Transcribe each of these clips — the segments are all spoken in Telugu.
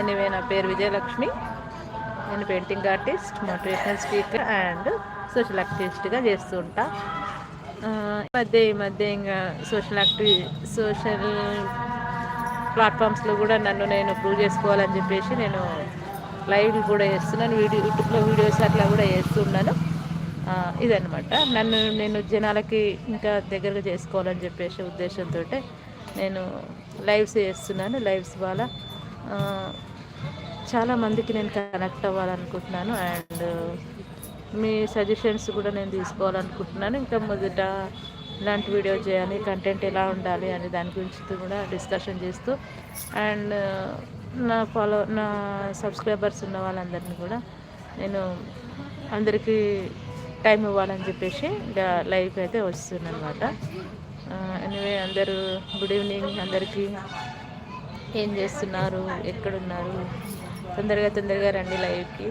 ఎనివే నా పేరు విజయలక్ష్మి. నేను painting artist motivational speaker and social యాక్టివిస్ట్గా చేస్తూ ఉంటా. ఈ మధ్య ఈ మధ్య ఇంకా సోషల్ యాక్టివి సోషల్ ప్లాట్ఫామ్స్లో కూడా నన్ను నేను ప్రూవ్ చేసుకోవాలని చెప్పేసి నేను లైవ్ కూడా చేస్తున్నాను. వీడియో యూట్యూబ్లో వీడియోస్ అట్లా కూడా చేస్తున్నాను ఇదనమాట నన్ను నేను జనాలకి ఇంకా దగ్గరగా చేసుకోవాలని చెప్పేసి ఉద్దేశంతో నేను లైవ్స్ చేస్తున్నాను. లైవ్స్ వల్ల చాలామందికి నేను కనెక్ట్ అవ్వాలనుకుంటున్నాను అండ్ uh, మీ సజెషన్స్ కూడా నేను తీసుకోవాలనుకుంటున్నాను. ఇంకా మొదట ఇలాంటి వీడియో చేయాలి కంటెంట్ ఎలా ఉండాలి అనే దాని గురించి కూడా డిస్కషన్ చేస్తూ అండ్ uh, నా ఫాలో నా సబ్స్క్రైబర్స్ ఉన్న వాళ్ళందరినీ కూడా నేను అందరికీ టైం ఇవ్వాలని చెప్పేసి ఇంకా లైవ్ అయితే వస్తుంది అనమాట ఎనివే uh, అందరూ గుడ్ ఈవినింగ్ అందరికీ. ఏం చేస్తున్నారు? ఎక్కడున్నారు? తొందరగా తొందరగా రండి లైవ్కి.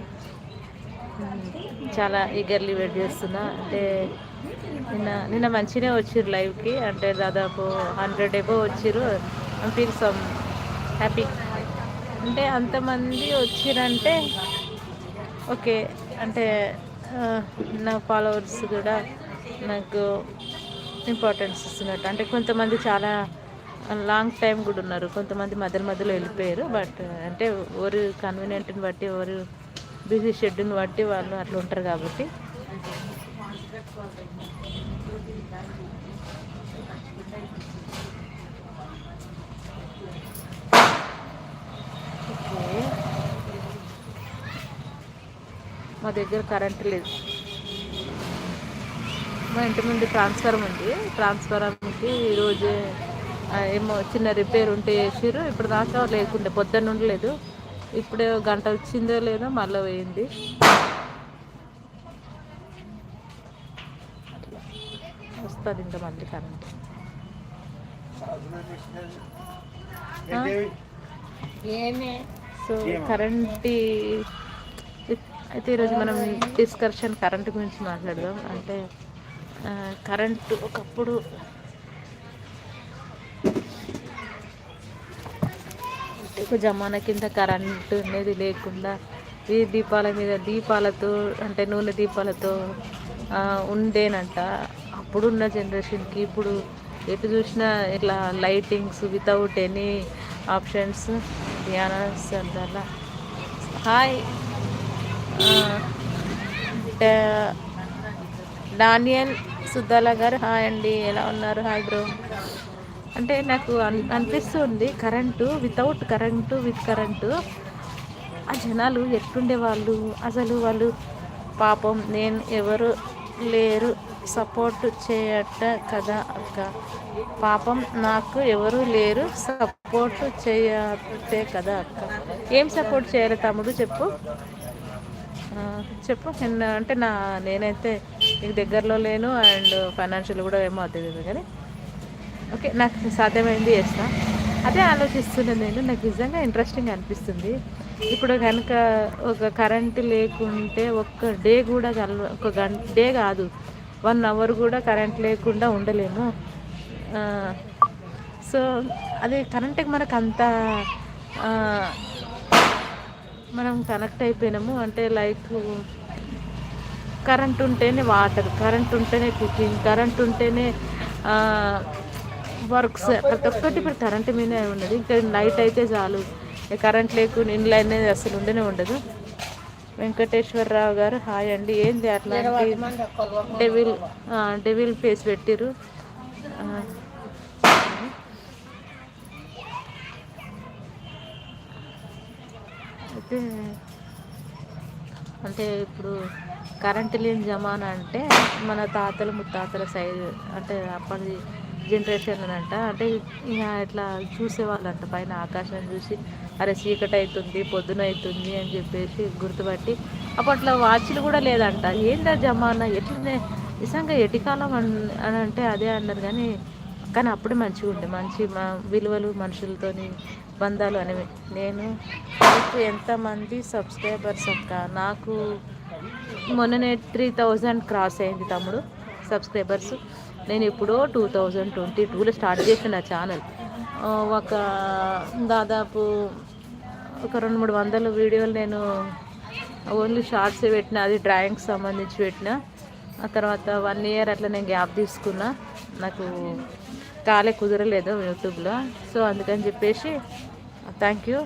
చాలా ఈగర్లీ వెయిట్ చేస్తున్నా. అంటే నిన్న నిన్న మంచిగా వచ్చిర్రు లైవ్కి. అంటే దాదాపు హండ్రెడ్ ఎబో వచ్చిర్రు. ఫీల్ సమ్ హ్యాపీ అంటే అంతమంది వచ్చిరంటే ఓకే. అంటే నా ఫాలోవర్స్ కూడా నాకు ఇంపార్టెన్స్ ఇస్తున్నట్టు. అంటే కొంతమంది చాలా లాంగ్ టైం కూడా ఉన్నారు. కొంతమంది మధ్య మధ్యలో వెళ్ళిపోయారు. బట్ అంటే ఎవరు కన్వీనియంట్ని బట్టి ఎవరు బిజీ షెడ్యూల్ని బట్టి వాళ్ళు అట్లా ఉంటారు కాబట్టి. మా దగ్గర కరెంట్ లేదు. మా ఇంటి ముందు ట్రాన్స్ఫారం ఉంది. ట్రాన్స్ఫారంకి ఈరోజు ఏమో చిన్న రిపేర్ ఉంటే వేసారు ఇప్పుడు దాకా లేకుండే పొద్దున్న ఉండలేదు ఇప్పుడే గంట వచ్చిందో లేదో మళ్ళీ పోయింది. వస్తుంది ఇంకా మళ్ళీ కరెంట్ సో కరెంట్ అయితే ఈరోజు మనం డిస్కషన్ కరెంట్ గురించి మాట్లాడదాం. అంటే కరెంటు ఒకప్పుడు ఒక జమానా కింద కరెంటు అనేది లేకుండా ఈ దీపాల మీద దీపాలతో అంటే నూనె దీపాలతో ఉండేనంట. అప్పుడున్న జనరేషన్కి ఇప్పుడు ఎటు చూసినా ఇట్లా లైటింగ్స్ వితౌట్ ఎనీ ఆప్షన్స్. ధ్యానస్ అంటారా hi. Daniel Suddala garu hi అండి. ఎలా ఉన్నారు? Hi bro. అంటే నాకు అనిపిస్తుంది current without current with current. ఆ జనాలు ఎట్లుండే వాళ్ళు? అసలు వాళ్ళు పాపం నేను ఎవరు లేరు. సపోర్ట్ చేయట కదా అక్క. పాపం నాకు ఎవరు లేరు. సపోర్ట్ చేయతే కదా అక్క. ఏం సపోర్ట్ చేయాలి తమ్ముడు చెప్పు? చెప్పు. నిన్న అంటే నా నేనైతే నీకు దగ్గరలో లేను. అండ్ ఫైనాన్షియల్ కూడా ఏమో అవుతుంది కానీ ఓకే నాకు సాధ్యమైంది చేస్తా. అదే ఆలోచిస్తున్నాను నేను నాకు నిజంగా ఇంట్రెస్టింగ్ అనిపిస్తుంది. ఇప్పుడు కనుక ఒక కరెంటు లేకుంటే ఒక్క డే కూడా కల ఒక గంట డే కాదు వన్ అవర్ కూడా కరెంట్ లేకుండా ఉండలేము సో అది కరెంట్కి మనకు అంత మనం కనెక్ట్ అయిపోయినాము అంటే లైక్ కరెంట్ ఉంటేనే వాటర్ కరెంట్ ఉంటేనే కుకింగ్ కరెంట్ ఉంటేనే వర్క్స్ ప్రతి ఒక్కటి ఇప్పుడు కరెంట్ మీదే ఉన్నది ఇంకా నైట్ అయితే చాలు. కరెంట్ లేకుండా ఇండ్లు అనేది అసలు ఉండనే ఉండదు. వెంకటేశ్వరరావు గారు హాయ్ అండి. ఏంది అట్లా డెవిల్ డెవిల్ ఫేస్ పెట్టిరు అయితే అంటే ఇప్పుడు కరెంటు లేని జమానా అంటే మన తాతలు ముత్తాతల సైజు అంటే అప్పటి జనరేషన్ అంట అంటే ఇక ఇట్లా చూసేవాళ్ళంట పైన ఆకాశం చూసి అరే చీకటి అవుతుంది పొద్దున అవుతుంది అని చెప్పేసి గుర్తుపట్టి. అప్పట్లో వాచ్లు కూడా లేదంట. ఏందా జమానా? ఎట్లనే నిజంగా ఎటికాలం అని అంటే అదే అన్నారు కానీ కానీ అప్పుడే మంచిగా ఉండే. మంచి మా విలువలు మనుషులతోని బంధాలు అనేవి. నేను ఎంతమంది సబ్స్క్రైబర్స్ అక్క? నాకు మొన్ననే త్రీ థౌజండ్ క్రాస్ అయింది తమ్ముడు సబ్స్క్రైబర్స్. నేను ఎప్పుడో టూ థౌజండ్ ట్వంటీ టూలో స్టార్ట్ చేసిన ఛానల్. ఒక దాదాపు ఒక రెండు మూడు వందల వీడియోలు నేను ఓన్లీ షార్ట్స్ పెట్టిన అది డ్రాయింగ్కి సంబంధించి పెట్టిన. ఆ తర్వాత వన్ ఇయర్ అట్లా నేను గ్యాప్ తీసుకున్నా. నాకు కాలే కుదరలేదు యూట్యూబ్లో. సో అందుకని చెప్పేసి థ్యాంక్ యూ.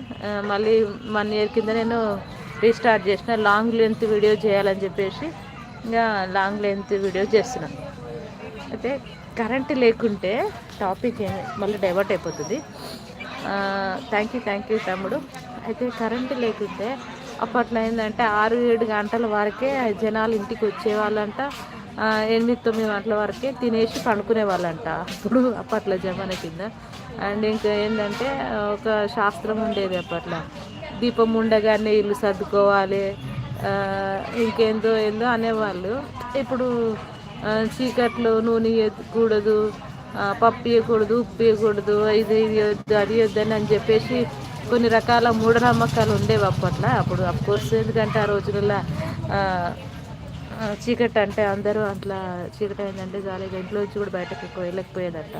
మళ్ళీ వన్ ఇయర్ కింద నేను రీస్టార్ట్ చేసిన లాంగ్ లెంత్ వీడియో చేయాలని చెప్పేసి ఇంకా లాంగ్ లెంత్ వీడియో చేస్తున్నాను అయితే కరెంట్ లేకుంటే టాపిక్ మళ్ళీ డైవర్ట్ అయిపోతుంది. థ్యాంక్ యూ థ్యాంక్ యూ తమ్ముడు. అయితే కరెంటు లేకుంటే అప్పట్లో ఏంటంటే ఆరు ఏడు గంటల వరకే జనాలు ఇంటికి వచ్చేవాళ్ళంట. ఎనిమిది తొమ్మిది గంటల వరకే తినేసి పండుకునే వాళ్ళంట అప్పుడు అప్పట్లో జమాన కింద. అండ్ ఇంకా ఏంటంటే ఒక శాస్త్రం ఉండేది అప్పట్లో. దీపం ఉండగానే ఇల్లు సర్దుకోవాలి. ఇంకేందో ఏందో అనేవాళ్ళు. ఇప్పుడు చీకట్లో నూనె వేయకూడదు పప్పు వేయకూడదు ఉప్పు వేయకూడదు ఇది ఇది అది వద్దని అని చెప్పేసి కొన్ని రకాల మూఢనమ్మకాలు ఉండేవి అప్పట్లో. అప్పుడు కోర్స్ ఎందుకంటే ఆ రోజులలో చీకటి అంటే అందరూ అట్లా చీకటి అయిందంటే చాలా ఇంట్లో నుంచి కూడా బయటకు ఎక్కువ వెళ్ళకపోయేదంట.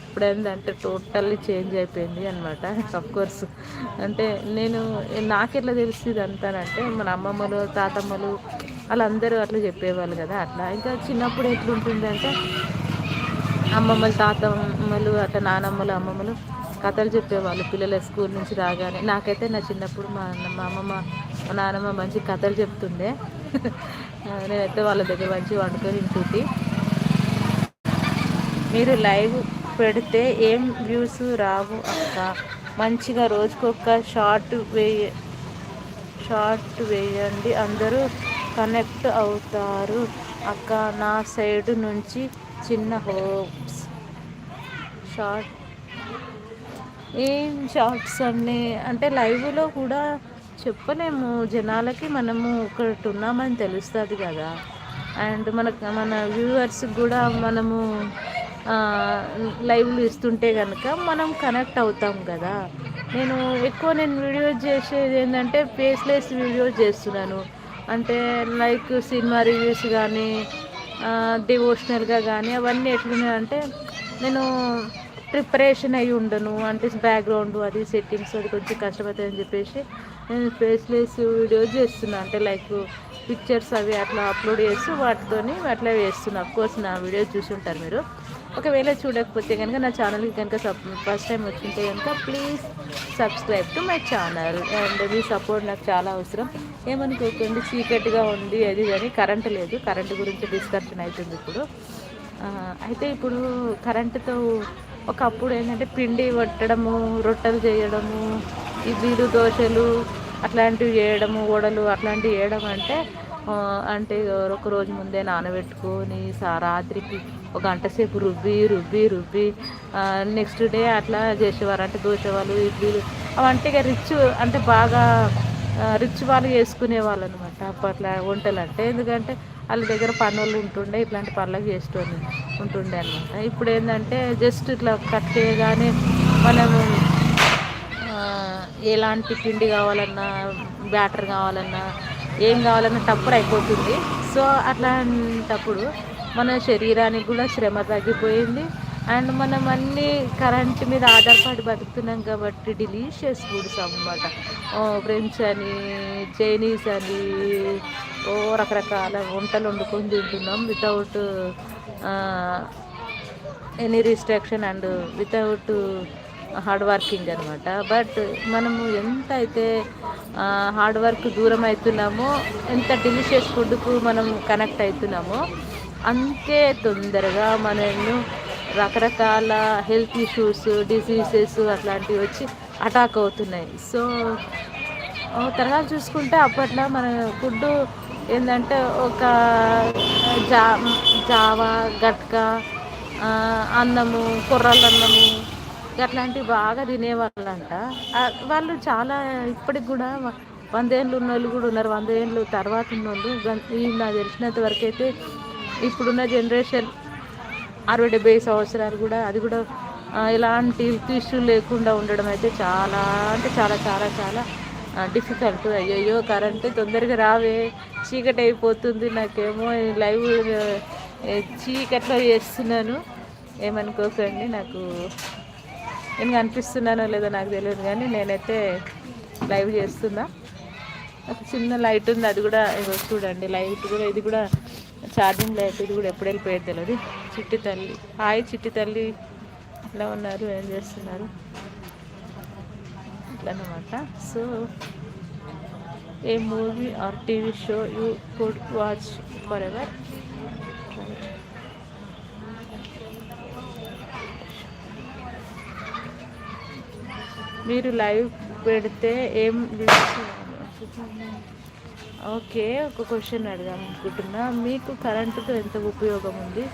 ఇప్పుడు ఏంటంటే టోటల్లీ చేంజ్ అయిపోయింది అనమాట కోర్స్ అంటే నేను నాకెట్లా తెలిసింది అంటానంటే మన అమ్మమ్మలు తాతమ్మలు వాళ్ళందరూ అట్లా చెప్పేవాళ్ళు కదా అట్లా. ఇంకా చిన్నప్పుడు ఎట్లుంటుంది అంటే అమ్మమ్మలు తాతమ్మలు అట్లా నానమ్మలు అమ్మమ్మలు కథలు చెప్పేవాళ్ళు పిల్లల స్కూల్ నుంచి రాగానే. నాకైతే నా చిన్నప్పుడు మా మా అమ్మమ్మ మా నానమ్మ మంచి కథలు చెప్తుండే. నేనైతే వాళ్ళ దగ్గర మంచి వండుకొని ఇంకోటి మీరు లైవ్ పెడితే ఏం వ్యూస్ రావు అక్క? మంచిగా రోజుకొక షార్ట్ వేయ షార్ట్ వేయండి. అందరూ కనెక్ట్ అవుతారు. అక్క నా సైడ్ నుంచి చిన్న హోప్స్. షార్ట్ ఏం షార్ట్స్ అన్నీ అంటే లైవ్లో కూడా చెప్పలేము. జనాలకి మనము ఒకటి ఉన్నామని తెలుస్తుంది కదా. అండ్ మన మన వ్యూవర్స్కి కూడా మనము లైవ్లు ఇస్తుంటే కనుక మనం కనెక్ట్ అవుతాం కదా. నేను ఎక్కువ నేను వీడియో చేసేది ఏంటంటే ఫేస్లెస్ వీడియో చేస్తున్నాను. అంటే లైక్ సినిమా రివ్యూస్ కానీ డివోషనల్గా కానీ అవన్నీ ఎట్లున్నాయంటే నేను ప్రిపరేషన్ అయి ఉండను. అంటే బ్యాక్గ్రౌండ్ అది సెట్టింగ్స్ అది కొంచెం కష్టపడుతుందని చెప్పేసి నేను ఫేస్లెస్ వీడియోస్ చేస్తున్నాను. అంటే లైక్ పిక్చర్స్ అవి అట్లా అప్లోడ్ చేస్తూ వాటితోని అట్లా వేస్తున్నాను కోర్స్ నా వీడియోస్ చూసి ఉంటారు మీరు. ఒకవేళ చూడకపోతే కనుక నా ఛానల్కి కనుక సబ్ ఫస్ట్ టైం వచ్చింటే కనుక please subscribe to my channel and me support నాకు చాలా అవసరం. ఏమనుకోకండి చీకటిగా ఉంది అది కానీ కరెంటు లేదు. కరెంటు గురించి డిస్కషన్ అవుతుంది ఇప్పుడు. అయితే ఇప్పుడు కరెంటుతో ఒకప్పుడు ఏంటంటే పిండి పట్టడము రొట్టెలు చేయడము ఇడ్లీలు దోశలు అట్లాంటివి చేయడము వడలు అట్లాంటివి చేయడం అంటే అంటే ఒక రోజు ముందే నానబెట్టుకొని సా రాత్రికి ఒక గంట సేపు రుబ్బి రుబ్బి రుబ్బి నెక్స్ట్ డే అట్లా చేసేవారు అంటే దోశవాళ్ళు ఇడ్లీలు అవంటే ఇక రిచ్ అంటే బాగా రిచ్ వాళ్ళు చేసుకునే వాళ్ళు అనమాట అప్పట్లో వంటలు అంటే ఎందుకంటే వాళ్ళ దగ్గర పనులు ఉంటుండే ఇట్లాంటి పనులకు చేస్తుంది ఉంటుండే అనమాట ఇప్పుడు ఏంటంటే జస్ట్ ఇట్లా కట్ చేయగానే మనము ఎలాంటి పిండి కావాలన్నా బ్యాటర్ కావాలన్నా ఏం కావాలన్నా తప్పుడు అయిపోతుంది సో అట్లాంటప్పుడు మన శరీరానికి కూడా శ్రమ తగ్గిపోయింది. అండ్ మనం అన్నీ కరెంట్ మీద ఆధారపడి బతుకుతున్నాం కాబట్టి డిలీషియస్ ఫుడ్స్ అనమాట ఫ్రెంచ్ అని చైనీస్ అని ఓ రకరకాల వంటలు వండుకొని తింటున్నాం without any restriction and without hard working అనమాట బట్ మనము ఎంత అయితే హార్డ్ వర్క్ దూరం అవుతున్నామో ఎంత డిలీషియస్ ఫుడ్కు మనం కనెక్ట్ అవుతున్నామో అంతే తొందరగా మనల్ని రకరకాల హెల్త్ ఇష్యూస్ డిసీజెస్ అట్లాంటివి వచ్చి అటాక్ అవుతున్నాయి. సో తర్వాత చూసుకుంటే అప్పట్లో మన ఫుడ్ ఏంటంటే ఒక జా జావా గట్క అన్నము కొర్రల అన్నము అట్లాంటివి బాగా తినేవాళ్ళంట. వాళ్ళు చాలా ఇప్పటికి కూడా వందేళ్ళు ఉన్న వాళ్ళు కూడా ఉన్నారు. వంద ఏళ్ళు తర్వాత ఉన్న వాళ్ళు నాకు తెలిసినంత వరకు అయితే ఇప్పుడున్న జనరేషన్ అరవై డెబ్బై సంవత్సరాలు కూడా అది కూడా ఎలాంటి హెల్త్ ఇష్యూ లేకుండా ఉండడం అయితే చాలా అంటే చాలా చాలా చాలా డిఫికల్ట్ అయ్యయ్యో కరెంటు తొందరగా రావే చీకటి అయిపోతుంది నాకేమో లైవ్ చీకట్లో చేస్తున్నాను. ఏమనుకోకండి నాకు నేను కనిపిస్తున్నానో లేదో నాకు తెలియదు కానీ నేనైతే లైవ్ చేస్తున్నా. ఒక చిన్న లైట్ ఉంది అది కూడా చూడండి లైట్ కూడా ఇది కూడా ఛార్జింగ్ లైట్ ఇది కూడా ఎప్పుడు వెళ్ళిపోయేది తెలియదు చిట్టి తల్లి. హాయ్ చిట్టి తల్లి. ఎలా ఉన్నారు? ఏం చేస్తున్నారు? ఇట్లనమాట so a movie or TV show you could watch forever ever మీరు లైవ్ పెడితే ఏం ఓకే ఒక క్వశ్చన్ అడదాం అనుకుంటున్నా. మీకు కరెంటుతో ఎంత ఉపయోగం ఉంది?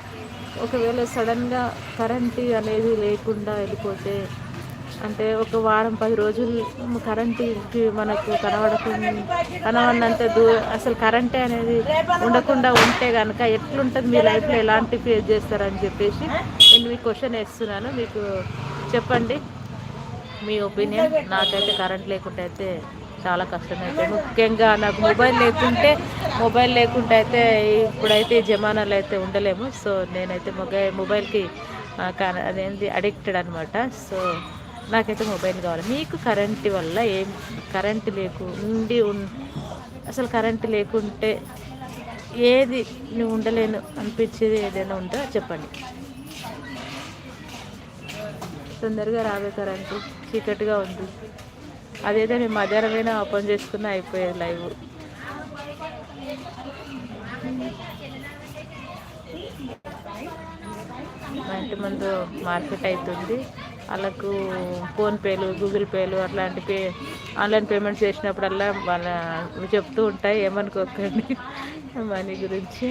ఒకవేళ సడన్గా కరెంటు అనేది లేకుండా వెళ్ళిపోతే అంటే ఒక వారం పది రోజులు కరెంటుకి మనకు కనబడకుండా కనబడినంత దూ అసలు కరెంటే అనేది ఉండకుండా ఉంటే కనుక ఎట్లుంటుంది మీ లైఫ్లో? ఎలాంటి ఫేస్ చేస్తారని చెప్పేసి నేను మీకు క్వశ్చన్ వేస్తున్నాను. మీకు చెప్పండి. మీ ఒపీనియన్. నాకైతే కరెంట్ లేకుండా అయితే చాలా కష్టమైతే ముఖ్యంగా నాకు మొబైల్ లేకుంటే మొబైల్ లేకుంటే అయితే ఇప్పుడైతే జమానాలు అయితే ఉండలేము. సో నేనైతే మొబైల్ మొబైల్కి అదేంటి అడిక్టెడ్ అనమాట సో నాకైతే మొబైల్ కావాలి. మీకు కరెంట్ వల్ల ఏం కరెంట్ లేకు ఉండి అసలు కరెంట్ లేకుంటే ఏది నువ్వు ఉండలేను అనిపించేది ఏదైనా ఉందో? చెప్పండి. తొందరగా రావే కరెంటు. చీకటిగా ఉంది. అదైతే నేను మధ్యాహ్నమైనా ఓపెన్ చేసుకున్న అయిపోయేది లైవ్. మా ఇంటి ముందు మార్కెట్ అవుతుంది వాళ్ళకు ఫోన్పేలు గూగుల్ పేలు అట్లాంటి పే ఆన్లైన్ పేమెంట్స్ చేసినప్పుడల్లా వాళ్ళ చెప్తూ ఉంటాయి. ఏమనుకోకండి. మనీ గురించి.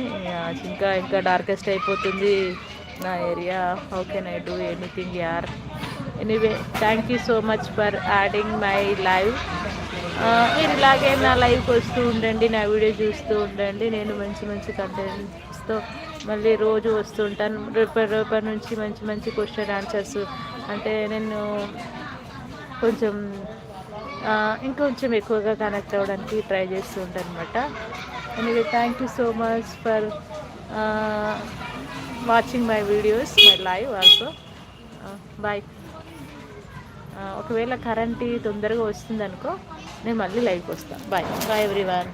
ఇంకా ఇంకా డార్కెస్ట్ అయిపోతుంది నా area how can I do anything యార్ anyway thank you so much for adding my live మీరు ఇలాగే నా లైవ్కి వస్తూ ఉండండి నా వీడియో చూస్తూ ఉండండి. నేను మంచి మంచి కంటెంట్స్తో మళ్ళీ రోజు వస్తుంటాను రేపటి రేపటి నుంచి మంచి మంచి క్వశ్చన్ ఆన్సర్స్ అంటే నేను కొంచెం ఇంకొంచెం ఎక్కువగా కనెక్ట్ అవ్వడానికి ట్రై చేస్తూ ఉంటాను అనమాట anyway thank you so much for watching my videos my live also bye ఒకవేళ కరెంట్ తొందరగా వస్తుంది అనుకో నేను మళ్ళీ లైవ్కి వస్తాను బాయ్ బాయ్ ఎవ్రీవన్